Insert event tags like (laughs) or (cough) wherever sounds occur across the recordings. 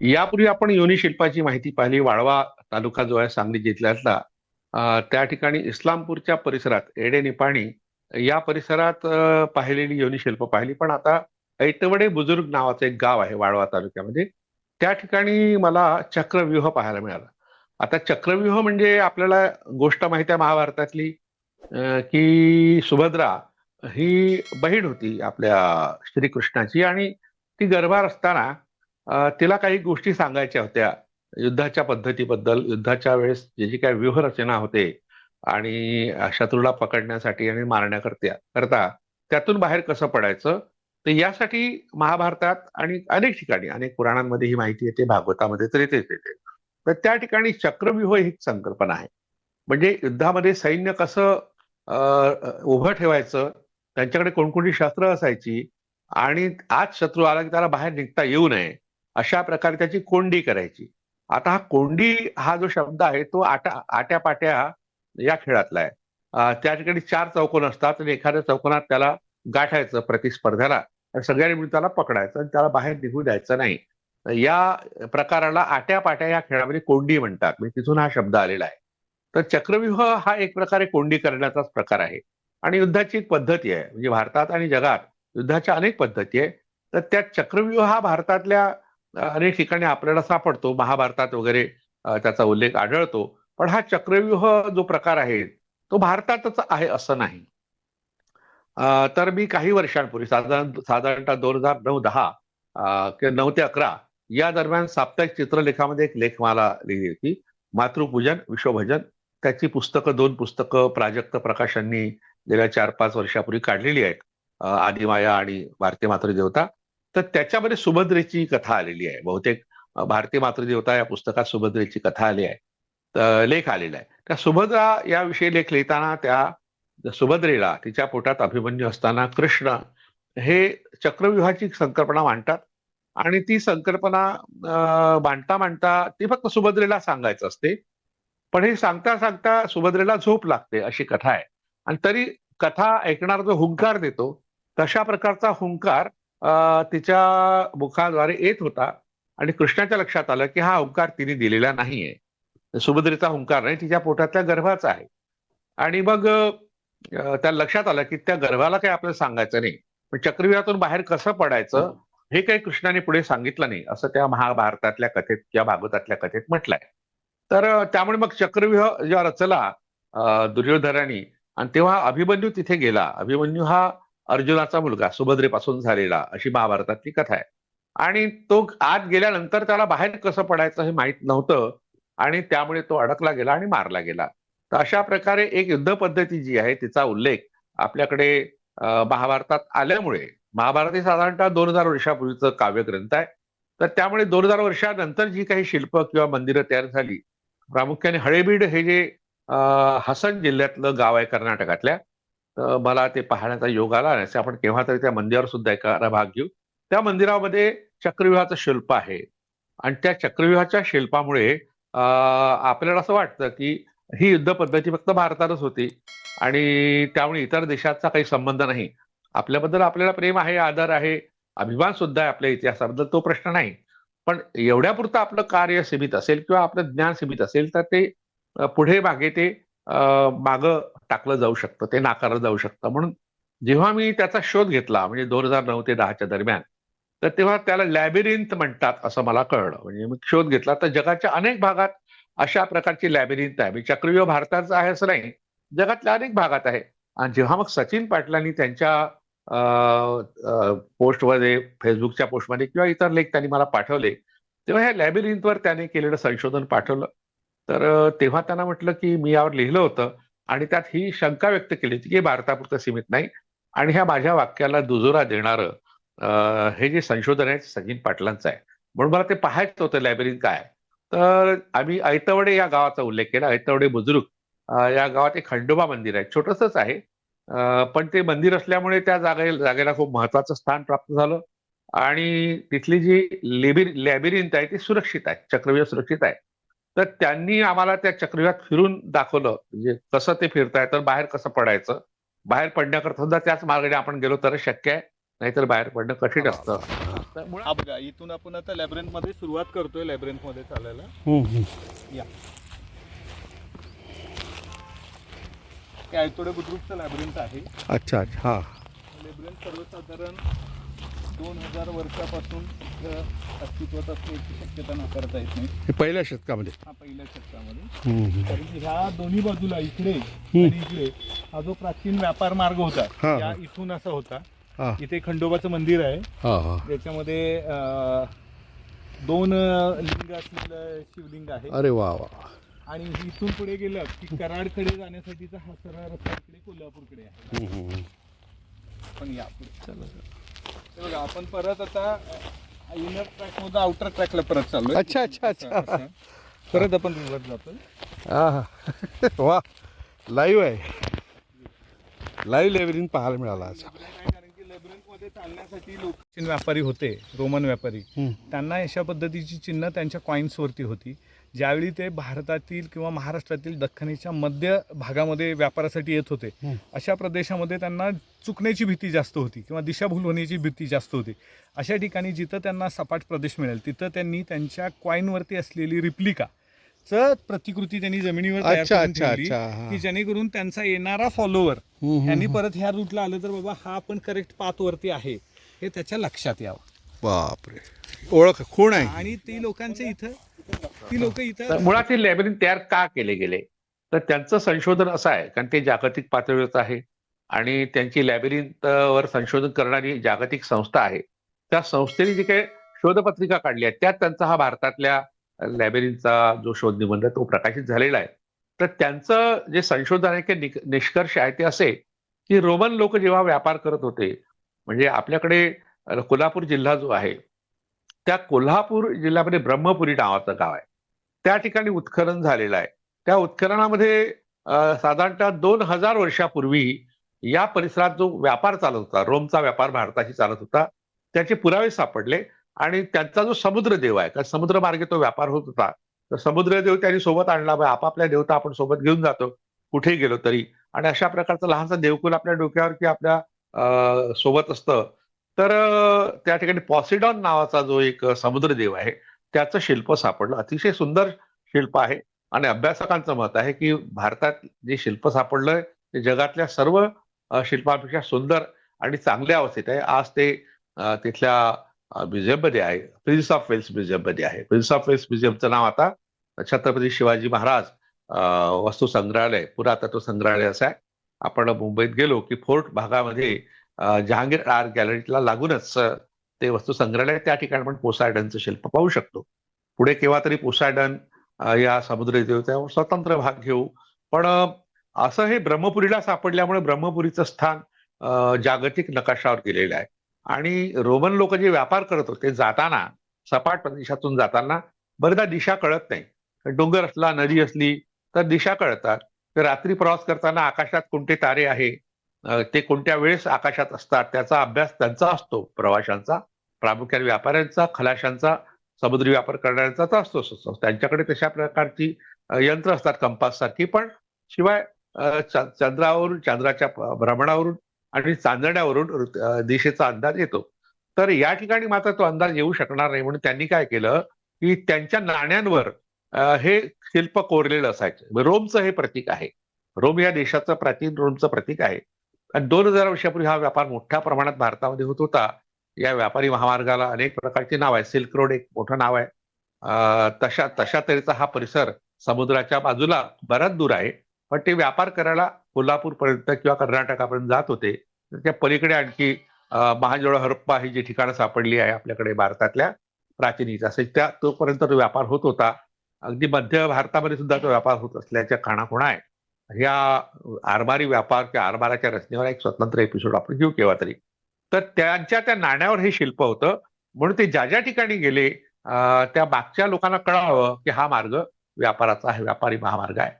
यापूर्वी आपण योनी शिल्पाची माहिती पाहिली. वाळवा तालुका जो आहे सांगली जिल्ह्यातला. त्या ठिकाणी इस्लामपूरच्या परिसरात एडे निपाणी या परिसरात पाहिलेली योनी शिल्प पाहिली. पण आता ऐतवडे बुजुर्ग नावाचं एक गाव आहे वाळवा तालुक्यामध्ये. त्या ठिकाणी मला चक्रव्यूह पाहायला मिळाला. आता चक्रव्यूह म्हणजे आपल्याला गोष्ट माहिती आहे महाभारतातली की सुभद्रा ही बहीण होती आपल्या श्रीकृष्णाची आणि ती गर्भार असताना तिला काही गोष्टी सांगायच्या होत्या. युद्धाच्या पद्धतीबद्दल युद्धाच्या वेळेस जे जी काही व्यूहरचना होते आणि शत्रूला पकडण्यासाठी आणि मारण्याकरता करता त्यातून बाहेर कसं पडायचं तर यासाठी महाभारतात आणि अनेक ठिकाणी अनेक पुराणांमध्ये ही माहिती येते भागवतामध्ये तर येतेच येते. तर त्या ठिकाणी चक्रव्यूह ही संकल्पना आहे. म्हणजे युद्धामध्ये सैन्य कसं उभं ठेवायचं त्यांच्याकडे कोणकोणती शस्त्र असायची आणि आज शत्रू आला की त्याला बाहेर निघता येऊ नये अशा प्रकारे त्याची कोंडी करायची. आता हा कोंडी हा जो शब्द आहे तो आटा आट्यापाट्या या खेळातला आहे. त्या ठिकाणी चार चौकोन असतात आणि एखाद्या चौकोनात त्याला गाठायचं प्रतिस्पर्ध्याला. आणि सगळ्यांनी मिळून त्याला पकडायचं आणि त्याला बाहेर निघू द्यायचं नाही. या प्रकाराला आट्यापाट्या या खेळामध्ये कोंडी म्हणतात. म्हणजे तिथून हा शब्द आलेला आहे. तर चक्रव्यूह हा एक प्रकारे कोंडी करण्याचाच प्रकार आहे. आणि युद्धाची एक पद्धती आहे. म्हणजे भारतात आणि जगात युद्धाच्या अनेक पद्धती आहे. तर त्या चक्रव्यूह हा भारतातल्या अनेक ठिकाणी आपल्याला सापडतो. महाभारतात वगैरे त्याचा उल्लेख आढळतो. पण हा चक्रव्यूह जो प्रकार आहे तो भारतातच आहे असं नाही. तर मी काही वर्षांपूर्वी साधारण साधारणतः दोन हजार नऊ दहा किंवा नऊ ते अकरा या दरम्यान साप्ताहिक चित्रलेखामध्ये एक लेख मला लिहिली होती. मातृपूजन विश्वभजन. त्याची पुस्तकं दोन पुस्तकं प्राजक्त प्रकाशांनी गेल्या चार पाच वर्षापूर्वी काढलेली आहेत. आदिमाया आणि भारतीय मातृदेवता. तर त्याच्यामध्ये सुभद्रेची कथा आलेली आहे. बहुतेक भारतीय मातृदेवता या पुस्तकात सुभद्रेची कथा आली आहे. तर लेख आलेला आहे. त्या सुभद्रा याविषयी लेख लिहिताना त्या सुभद्रेला तिच्या पोटात अभिमन्यू असताना कृष्ण हे चक्रव्यूहाची संकल्पना मांडतात आणि ती संकल्पना मांडता मांडता ती फक्त सुभद्रेला सांगायचं असते. पण हे सांगता सांगता सुभद्रेला झोप लागते अशी कथा आहे. आणि तरी कथा ऐकणारा जो हुंकार देतो तशा प्रकारचा हुंकार तिच्या मुखाद्वारे येत होता आणि कृष्णाच्या लक्षात आलं की हा हुंकार तिने दिलेला नाहीये. सुभद्रेचा हुंकार नाही तिच्या पोटातल्या गर्भाचा आहे. आणि मग त्या लक्षात आलं की त्या गर्भाला काही आपल्याला सांगायचं नाही. पण चक्रव्यूहातून बाहेर कसं पडायचं हे. काही कृष्णाने पुढे सांगितलं नाही असं त्या महाभारतातल्या कथेत किंवा भागवतातल्या कथेत म्हटलंय. तर त्यामुळे मग चक्रव्यूह जेव्हा रचला दुर्योधनाने आणि तेव्हा अभिमन्यू तिथे गेला. अभिमन्यू हा अर्जुनाचा मुलगा सुभद्रेपासून झालेला अशी महाभारतातली कथा आहे. आणि तो आत गेल्यानंतर त्याला बाहेर कसं पडायचं हे माहीत नव्हतं आणि त्यामुळे तो अडकला गेला आणि मारला गेला. तर अशा प्रकारे एक युद्ध पद्धती जी आहे तिचा उल्लेख आपल्याकडे महाभारतात आल्यामुळे महाभारत हे साधारणतः दोन हजार वर्षापूर्वीचं काव्यग्रंथ आहे. तर त्यामुळे दोन हजार वर्षानंतर जी काही शिल्प किंवा मंदिरं तयार झाली प्रामुख्याने हळेबीड हे जे हसन जिल्ह्यातलं गाव आहे कर्नाटकातल्या मला ते पाहण्याचा योग आला आणि आपण केव्हा तरी त्या मंदिरावर सुद्धा एका भाग घेऊ. त्या मंदिरामध्ये चक्रव्यूहाचं शिल्प आहे. आणि त्या चक्रव्यूहाच्या शिल्पामुळे आपल्याला असं वाटतं की ही युद्ध पद्धती फक्त भारतातच होती आणि त्यामुळे इतर देशाचा काही संबंध नाही. आपल्याबद्दल आपल्याला प्रेम आहे आदर आहे अभिमान सुद्धा आहे आपल्या इतिहासाबद्दल तो प्रश्न नाही. पण एवढ्यापुरतं आपलं कार्य सीमित असेल किंवा आपलं ज्ञान सीमित असेल तर ते पुढे मागे ते मागं टाकलं जाऊ शकतं ते नाकारलं जाऊ शकतं. म्हणून जेव्हा मी त्याचा शोध घेतला म्हणजे दोन हजार नऊ ते दहाच्या दरम्यान तर तेव्हा त्याला लॅबिरिंथ म्हणतात असं मला कळलं. म्हणजे मी शोध घेतला तर जगाच्या अनेक भागात अशा प्रकारची लॅबिरिंथ आहे. म्हणजे चक्रव्यूह भारताचा आहे असं नाही जगातल्या अनेक भागात आहे. आणि जेव्हा मग सचिन पाटलांनी त्यांच्या पोस्टमध्ये फेसबुकच्या पोस्टमध्ये किंवा इतर लेख त्यांनी मला पाठवले तेव्हा ह्या लॅबिरिंथवर त्याने केलेलं संशोधन पाठवलं. तर तेव्हा त्यांना म्हटलं की मी यावर लिहिलं होतं आणि त्यात ही शंका व्यक्त केली होती की हे भारतापुरतं सीमित नाही आणि ह्या माझ्या वाक्याला दुजोरा देणारं हे जे संशोधन आहे सचिन पाटलांचं आहे. म्हणून मला ते पाहायचं होतं लायब्ररीत काय तर आम्ही ऐतवडे या गावाचा उल्लेख केला. ऐतवडे बुजुर्ग या गावात एक खंडोबा मंदिर आहे. छोटसच आहे. पण ते मंदिर असल्यामुळे त्या जागे जागेला खूप महत्वाचं स्थान प्राप्त झालं आणि तिथली जी लेबिर लॅबिरिंथ आहे ती सुरक्षित आहे. चक्रव्यूह सुरक्षित आहे. तर त्यांनी आम्हाला त्या चक्रव्यूहात फिरून दाखवलं म्हणजे कसं ते फिरताय तर बाहेर कसं पडायचं. बाहेर पडण्याकरता सुद्धा त्याच मार्गाने आपण गेलो तर शक्य आहे नाहीतर बाहेर पडणं कठीण असतं. हा. बघा इथून आपण आता लॅब्रेंथमध्ये सुरुवात करतोय लॅब्रेंथमध्ये चालायला या. हे आयतोडे बुद्रुकचं लॅब्रेंथ आहे. अच्छा अच्छा हा. लॅब्रेंथ सर्वसाधारण दोन हजार वर्षापासून अस्तित्वात असण्याची शक्यता नाकारता येत नाही. हे पहिल्या शतकामध्ये. हा पहिल्या शतकामध्ये. कारण की ह्या दोन्ही बाजूला इकडे आणि इकडे हा जो प्राचीन व्यापार मार्ग होता हा, या हा. इथून असा होता. हा. इथे खंडोबाचं मंदिर आहे. हा हा. ज्याच्यामध्ये अं, दोन अं, लिंग असलेलं शिवलिंग आहे. अरे वा वा आणि इथून पुढे गेलं की कराडकडे जाण्यासाठीचा हा सरळ रस्ता इकडे कोल्हापूरकडे आहे. हम्म, हम्म. पण या पुढे. हे बघा आपण परत आता इनर ट्रॅक मधून आउटर ट्रॅकला परत चाललोय. अच्छा, अच्छा, अच्छा. परत आपण रिव्हर्स जातोय. आहा. (laughs) वा. लाईव्ह आहे. लाईव्ह लेवलिंग पाहायला मिळाला आज कारण की labyrinth मध्ये चालण्यासाठी लोक व्यापारी होते रोमन व्यापारी. त्यांना अशा पद्धतीची चिन्ह त्यांच्या कॉईन्सवरती होती. ज्यावेळी ते भारतातील किंवा महाराष्ट्रातील दख्खनीच्या मध्य भागामध्ये व्यापारासाठी येत होते. अशा प्रदेशामध्ये त्यांना चुकण्याची भीती जास्त होती किंवा दिशाभूल होण्याची भीती जास्त होती अशा ठिकाणी जिथं त्यांना सपाट प्रदेश मिळेल तिथं त्यांनी त्यांच्या कॉईनवरती असलेली रिप्लिका च प्रतिकृती त्यांनी जमिनीवर तयार. की जेणेकरून त्यांचा येणारा फॉलोवर हम्म, हम्म, यांनी हम्म. परत ह्या रूटला आलं तर बाबा हा आपण करेक्ट पाथ वरती आहे हे त्याच्या लक्षात यावं बापरे ओळख खूण आहे आणि ती लोकांचे इथं ती लोक इथं मुळात हे लॅबरिन तयार का केले गेले? तर त्यांचं संशोधन असं आहे कारण ते जागतिक पातळीवर आहे आणि त्यांची लॅबरिन वर संशोधन करणारी जागतिक संस्था आहे. त्या संस्थेने जी काही शोधपत्रिका काढली आहे त्यात त्यांचा हा भारतातल्या लॅबरिनचा जो शोध निबंध तो प्रकाशित झालेला आहे. तर त्यांचं जे संशोधन आहे किंवा निष्कर्ष आहे ते असे की रोमन लोक जेव्हा व्यापार करत होते म्हणजे आपल्याकडे कोल्हापूर जिल्हा जो आहे त्या कोल्हापूर जिल्ह्यामध्ये ब्रह्मपुरी नावाचं गाव आहे. त्या ठिकाणी उत्खनन झालेलं आहे. त्या उत्खननामध्ये साधारणतः दोन हजार वर्षापूर्वी या परिसरात जो व्यापार चालत होता रोमचा व्यापार भारताशी चालत होता त्याचे पुरावे सापडले आणि त्यांचा जो समुद्रदेव आहे कारण समुद्रमार्गे तो व्यापार होत होता तर समुद्रदेव त्यांनी सोबत आणला आपापल्या देवता आपण सोबत घेऊन जातो कुठेही गेलो तरी. आणि अशा प्रकारचं लहानसा देवकुल आपल्या डोक्यावर की आपल्या अ, सोबत असतं तर त्या ठिकाणी पॉसिडॉन नावाचा जो एक समुद्रदेव आहे त्याचं शिल्प सापडलं. अतिशय सुंदर शिल्प आहे आणि अभ्यासकांचं मत आहे की भारतात जे शिल्प सापडलंय ते जगातल्या सर्व शिल्पांपेक्षा सुंदर आणि चांगल्या अवस्थेत आहे. आज ते तिथल्या म्युझियममध्ये आहे. प्रिन्स ऑफ वेल्स म्युझियममध्ये आहे. प्रिन्स ऑफ वेल्स म्युझियमचं नाव आता छत्रपती शिवाजी महाराज वस्तू संग्रहालय पुरातत्व संग्रहालय असं आहे. आपण मुंबईत गेलो की फोर्ट भागामध्ये जहांगीर आर्ट गॅलरीला लागूनच ते वस्तू संग्रहालय त्या ठिकाणी आपण पोसायडनचं शिल्प पाहू शकतो. पुढे केव्हा तरी पोसायडन या समुद्र समुद्रदेवत्यावर स्वतंत्र भाग घेऊ. पण असं हे ब्रह्मपुरीला सापडल्यामुळे ब्रह्मपुरीचं स्थान जागतिक नकाशावर गेलेलं आहे. आणि रोमन लोक जे व्यापार करत होते जाताना सपाट प्रदेशातून जाताना बरेचदा दिशा कळत नाही. डोंगर असला नदी असली तर दिशा कळतात. तर रात्री प्रवास करताना आकाशात कोणते तारे आहे? ते कोणत्या वेळेस आकाशात असतात त्याचा अभ्यास त्यांचा असतो. प्रवाशांचा प्रामुख्याने व्यापाऱ्यांचा खलाशांचा समुद्री व्यापार करणाऱ्यांचा तर असतो त्यांच्याकडे तशा प्रकारची यंत्र असतात कंपास सारखी पण शिवाय च- चंद्रावरून चंद्राच्या भ्रमणावरून आणि चांदण्यावरून दिशेचा अंदाज येतो. तर या ठिकाणी मात्र तो अंदाज येऊ शकणार नाही म्हणून त्यांनी काय केलं की त्यांच्या नाण्यांवर हे शिल्प कोरलेलं असायचं. रोमचं हे प्रतीक आहे. रोम या देशाचं प्राचीन रोमचं प्रतीक आहे. आणि दोन हजार वर्षापूर्वी हा व्यापार मोठ्या प्रमाणात भारतामध्ये होत होता. या व्यापारी महामार्गाला अनेक प्रकारची नाव आहे सिल्क रोड एक मोठं नाव आहे. तशा तशा तऱ्हेचा हा परिसर समुद्राच्या बाजूला बराच दूर आहे. पण ते व्यापार करायला कोल्हापूरपर्यंत किंवा कर्नाटकापर्यंत जात होते. त्या पलीकडे आणखी महाजोळ हरप्पा ही जी ठिकाणं सापडली आहे आपल्याकडे भारतातल्या प्राचीन इतिहासाची त्या तोपर्यंत तो व्यापार होत होता. अगदी मध्य भारतामध्ये सुद्धा तो व्यापार होत असल्याच्या खाणाखुणा आहे. ह्या आरमारी व्यापार किंवा आरमाराच्या रचनेवर एक स्वतंत्र एपिसोड आपण घेऊ केव्हा तरी. तर त्यांच्या त्या नाण्यावर हे शिल्प होतं. म्हणून ते ज्या ज्या ठिकाणी गेले त्या मागच्या लोकांना कळावं की हा मार्ग व्यापाराचा आहे व्यापारी महामार्ग आहे.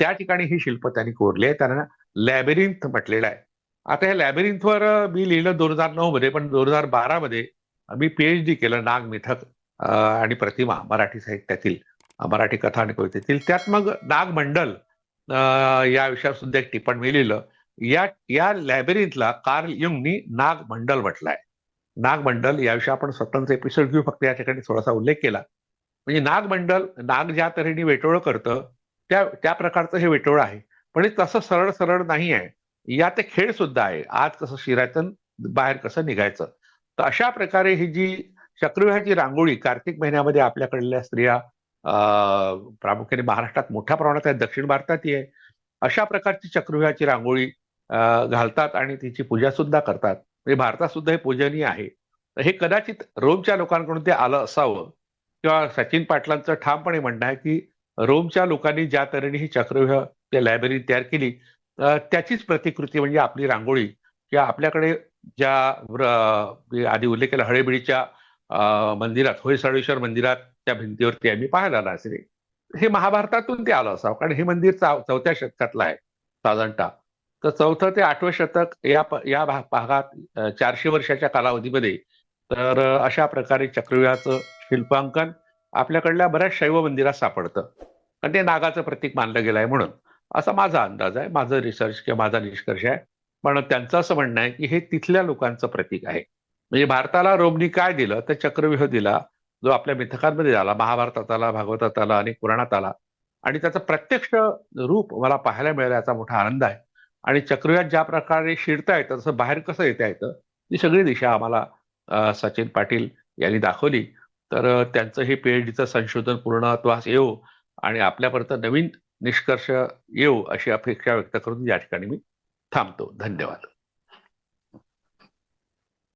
त्या ठिकाणी ही शिल्प त्यांनी कोरली आहे. त्यांना लॅबेरिंथ म्हटलेलं आहे. आता ह्या लॅबेरिंथवर मी लिहिलं दोन हजार नऊ मध्ये पण दोन हजार बारा मध्ये मी पीएच डी केलं नाग मिथक आणि प्रतिमा मराठी साहित्यातील मराठी कथा आणि कवितेतील. त्यात मग नाग मंडल या विषयावर सुद्धा एक टिप्पण मी लिहिलं. या या लायब्ररीतला कार्ल युंगनी नाग मंडल म्हटलाय. नागमंडल याविषयी आपण स्वतंत्र एपिसोड घेऊ. फक्त या ठिकाणी थोडासा उल्लेख केला. म्हणजे नागमंडल नाग ज्या तऱ्हेने वेटोळं करतं त्या त्या प्रकारचं हे वेटोळं आहे. पण हे तसं सरळ सरळ नाही आहे. यात एक खेळ सुद्धा आहे. आज कसं शिरायचं बाहेर कसं निघायचं? तर अशा प्रकारे ही जी चक्रव्यूहाची रांगोळी कार्तिक महिन्यामध्ये आपल्याकडल्या स्त्रिया प्रामुख्याने महाराष्ट्रात मोठ्या प्रमाणात आहे दक्षिण भारतातही आहे. अशा प्रकारची चक्रव्यूहाची रांगोळी घालतात आणि तिची पूजा सुद्धा करतात. म्हणजे भारतात सुद्धा हे पूजनीय आहे. तर हे कदाचित रोमच्या लोकांकडून ते आलं असावं किंवा सचिन पाटलांचं ठामपणे म्हणणं आहे की रोमच्या लोकांनी ज्या तऱ्हेने ही चक्रव्यूह ते लायब्ररी तयार केली त्याचीच प्रतिकृती म्हणजे आपली रांगोळी किंवा आपल्याकडे ज्या व्र- आधी उल्लेख केला हळेबीडीच्या मंदिरात होयसाळेश्वर मंदिरात त्या भिंतीवरती आम्ही पाहायला आला हे महाभारतातून ते आलं असावं कारण हे मंदिर चौथ्या शतकातलं आहे साधारणतः. तर चौथं ते आठवं शतक या या भागात चारशे वर्षाच्या कालावधीमध्ये तर अशा प्रकारे चक्रव्यूहाचं शिल्पांकन आपल्याकडल्या बऱ्याच शैव मंदिरात सापडतं. कारण ते नागाचं प्रतीक मानलं गेलं आहे म्हणून. असा माझा अंदाज आहे माझं रिसर्च किंवा माझा निष्कर्ष आहे. पण त्यांचं असं म्हणणं आहे की हे तिथल्या लोकांचं प्रतीक आहे. म्हणजे भारताला रोमनी काय दिलं तर चक्रव्यूह दिला जो आपल्या मिथकांमध्ये आला महाभारतात आला भागवतात आला आणि पुराणात आला आणि त्याचं प्रत्यक्ष रूप मला पाहायला मिळालं याचा मोठा आनंद आहे. आणि चक्रव्यात ज्या प्रकारे शिरता येतं तसं बाहेर कसं येता येतं ही सगळी दिशा आम्हाला सचिन पाटील यांनी दाखवली. तर त्यांचं हे पीएचडीचं संशोधन पूर्णत्वास येऊ आणि आपल्यापर्यंत नवीन निष्कर्ष येऊ अशी अपेक्षा व्यक्त करून या ठिकाणी मी थांबतो. धन्यवाद.